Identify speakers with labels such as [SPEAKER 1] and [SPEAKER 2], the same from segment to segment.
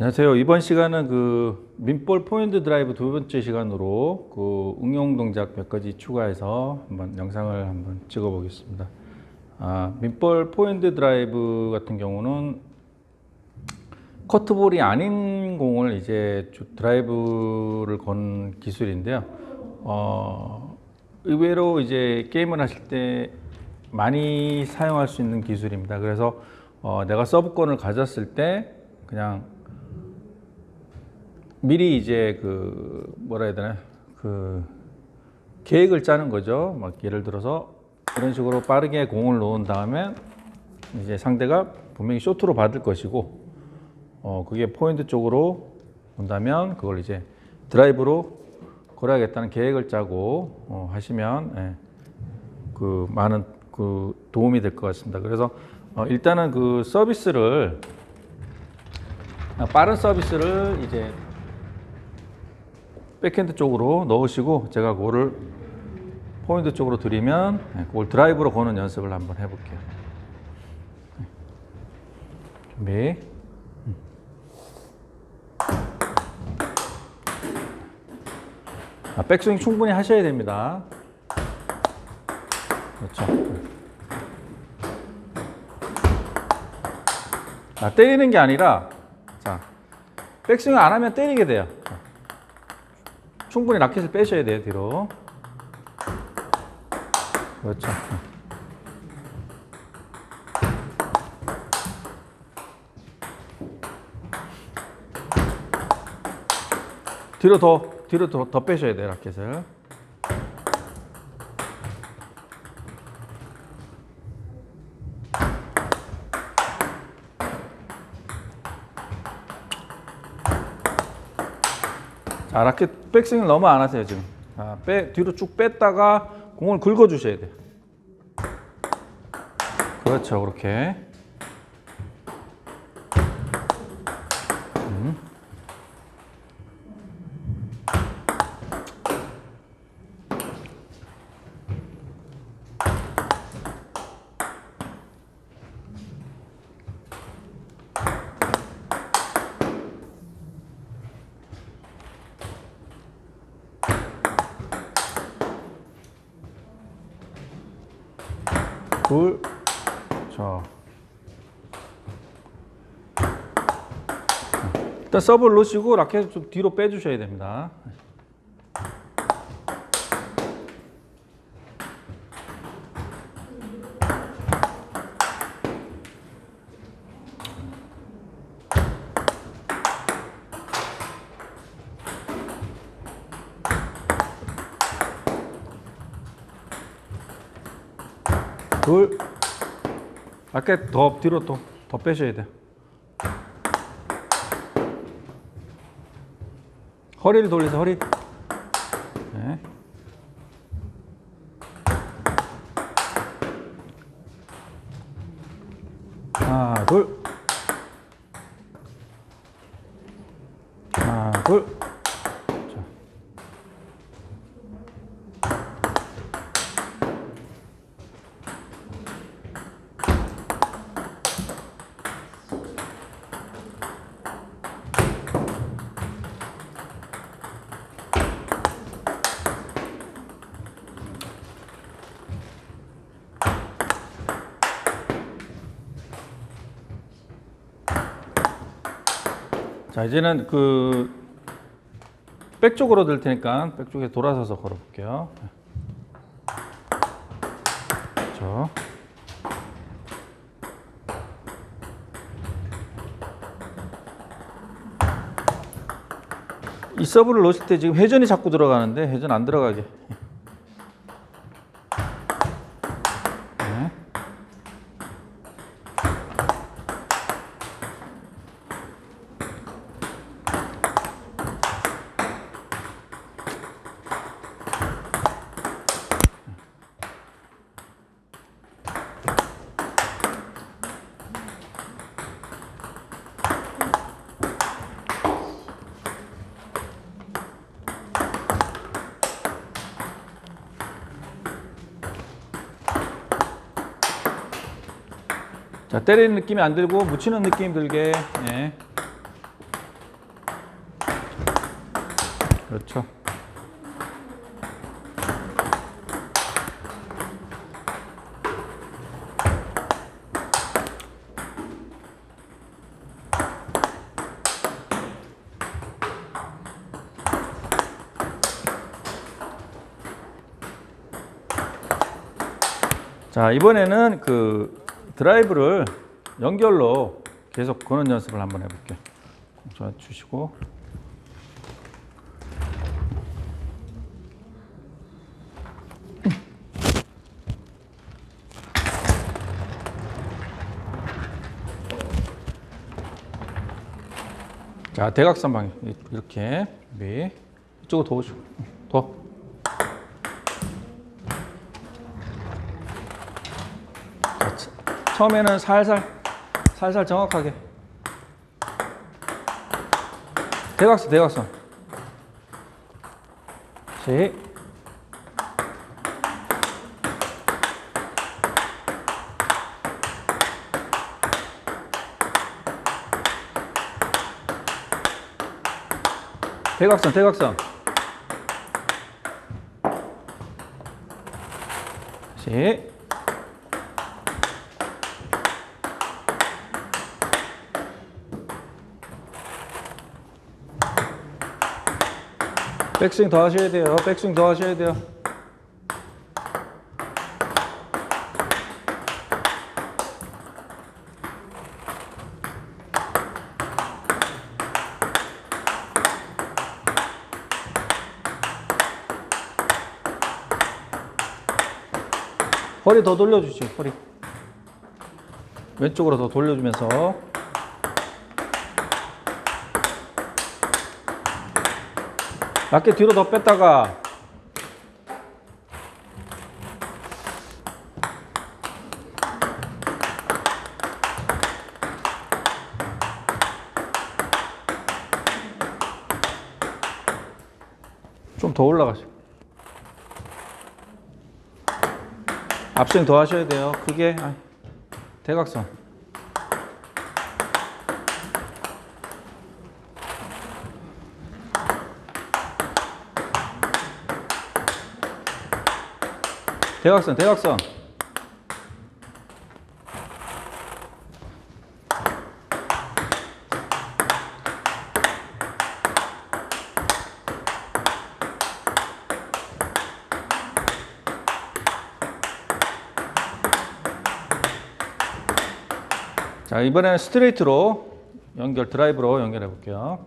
[SPEAKER 1] 안녕하세요. 이번 시간은 그 민볼 포인트 드라이브 두 번째 시간으로 그 응용 동작 몇 가지 추가해서 한번 영상을 한번 찍어 보겠습니다. 아, 민볼 포인트 드라이브 같은 경우는 커트볼이 아닌 공을 이제 주- 드라이브를 건 기술인데요. 어, 의외로 이제 게임을 하실 때 많이 사용할 수 있는 기술입니다. 그래서 어, 내가 서브권을 가졌을 때 그냥 미리 이제 그 뭐라 해야 되나 그 계획을 짜는 거죠. 막 예를 들어서 이런 식으로 빠르게 공을 놓은 다음에 이제 상대가 분명히 쇼트로 받을 것이고 어 그게 포인트 쪽으로 온다면 그걸 이제 드라이브로 걸어야겠다는 계획을 짜고 어 하시면 예, 그 많은 그 도움이 될 것 같습니다. 그래서 어 일단은 그 서비스를 아, 빠른 서비스를 이제 백핸드 쪽으로 넣으시고 제가 그거를 포인트 쪽으로 들이면 네, 그걸 드라이브로 거는 연습을 한번 해볼게요. 네. 준비. 음. 아, 백스윙 충분히 하셔야 됩니다. 그렇죠. 아, 때리는 게 아니라 자 백스윙 안 하면 때리게 돼요. 자. 충분히 라켓을 빼셔야 돼요 뒤로 그렇죠 뒤로 더 뒤로 더, 더 빼셔야 돼요 라켓을 자, 라켓 백스윙 너무 안 하세요, 지금. 자, 빼, 뒤로 쭉 뺐다가 공을 긁어 주셔야 돼요. 그렇죠, 그렇게. 둘, 자. 일단 서브를 놓으시고 라켓을 좀 뒤로 빼주셔야 됩니다. 둘, 라켓 더 뒤로 또 더 빼셔야 돼요. 허리를 돌리세요, 허리. 네. 하나, 둘. 하나, 둘. 자. 자 이제는 그 백 쪽으로 들 테니까 백 쪽에 돌아서서 걸어볼게요. 그렇죠. 이 서브를 놓으실 때 지금 회전이 자꾸 들어가는데 회전 안 들어가게. 자 때리는 느낌이 안 들고 묻히는 느낌 들게 예. 그렇죠. 자 이번에는 그 드라이브를 연결로 계속 거는 연습을 한번 해볼게요. 자 주시고. 자 대각선 방향. 이렇게. 네. 이쪽으로 더 오시고. 더 자, 처- 처음에는 살살 살살 정확하게. 대각선 대각선. 시. 대각선 대각선. 시 백스윙 더 하셔야 돼요. 백스윙 더 하셔야 돼요. 허리 더 돌려주시오. 허리. 왼쪽으로 더 돌려주면서 낮게 뒤로 더 뺐다가. 좀 더 올라가시고. 앞스윙 더 하셔야 돼요. 아, 대각선 대각선 대각선. 자 이번에는 스트레이트로 연결 드라이브로 연결해 볼게요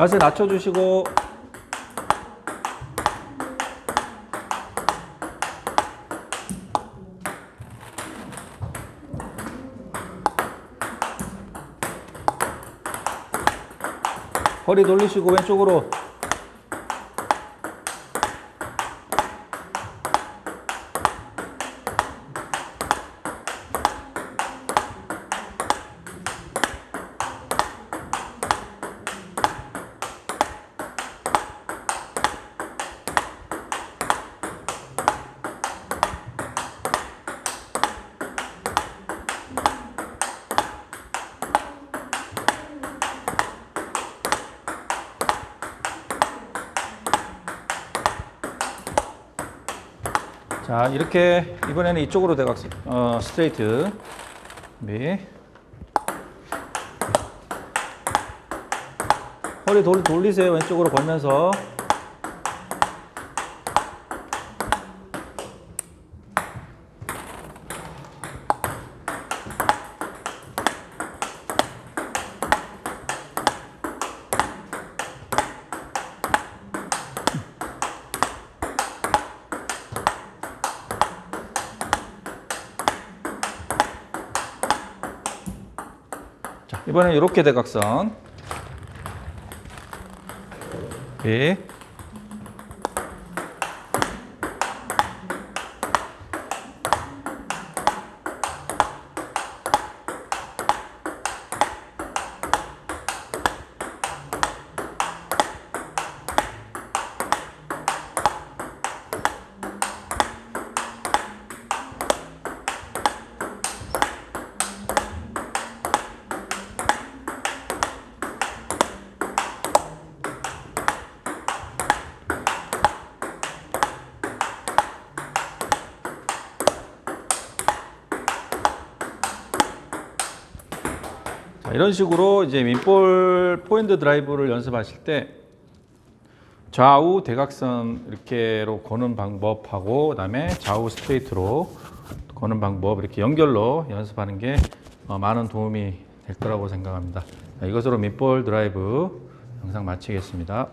[SPEAKER 1] 자세 낮춰주시고. 허리 돌리시고 왼쪽으로 자 이렇게 이번에는 이쪽으로 대각선 어, 스트레이트. 네. 허리 돌, 돌리세요. 왼쪽으로 걸면서 이번엔 이렇게 대각선. 예. 이런 식으로 이제 민볼 포핸드 드라이브를 연습하실 때 좌우 대각선 이렇게로 거는 방법하고 그다음에 좌우 스트레이트로 거는 방법 이렇게 연결로 연습하는 게 어, 많은 도움이 될 거라고 생각합니다. 자, 이것으로 민볼 드라이브 영상 마치겠습니다.